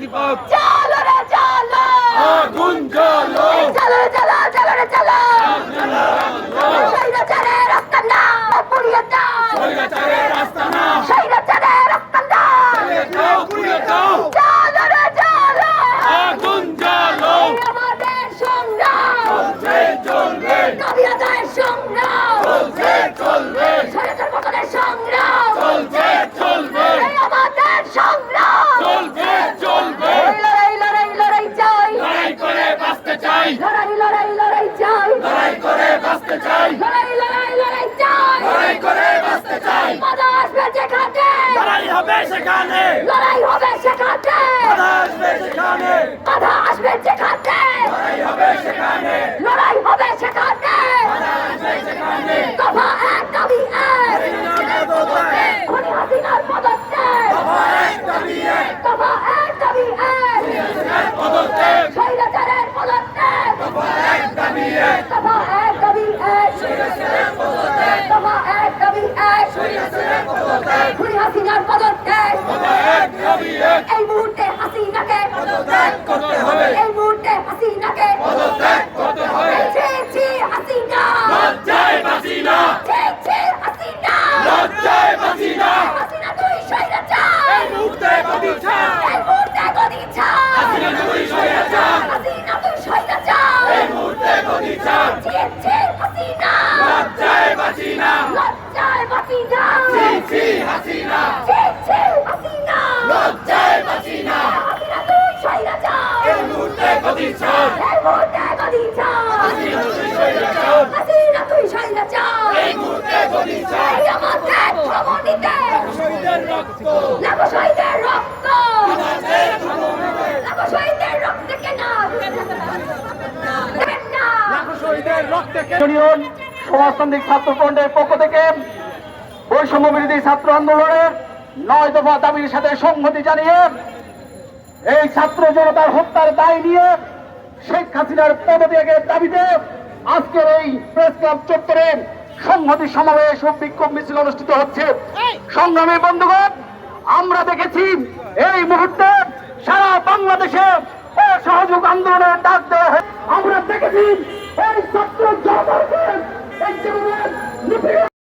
প্রতিবাদ চলো রে চলো। আগুন জ্বালো। চলো চলো চলো রে চলো। সৈরাচারে রাস্তা না পুড়িয়ে দাও। সৈরাচারে রাস্তা না। সেখানে লড়াই হবে সেখানে বাধা আসবে সেখানে স্বৈরাচার সমাজতান্ত্রিক ছাত্র ফ্রন্টের পক্ষ থেকে বৈষম্য বিরোধী ছাত্র আন্দোলনের নয় দফা দাবির সাথে সংহতি জানিয়ে এই ছাত্র জনতার হত্যার দায় নিয়ে শেখ হাসিনার পদত্যাগের দাবিতে আজকের এই প্রেস ক্লাব চত্বরে সংহতি সমাবেশ ও বিক্ষোভ মিছিল অনুষ্ঠিত হচ্ছে। সংগ্রামী বন্ধুগণ আমরা দেখেছি এই মুহূর্তে সারা বাংলাদেশে অসহযোগ আন্দোলনের ডাক দেওয়া আমরা দেখেছি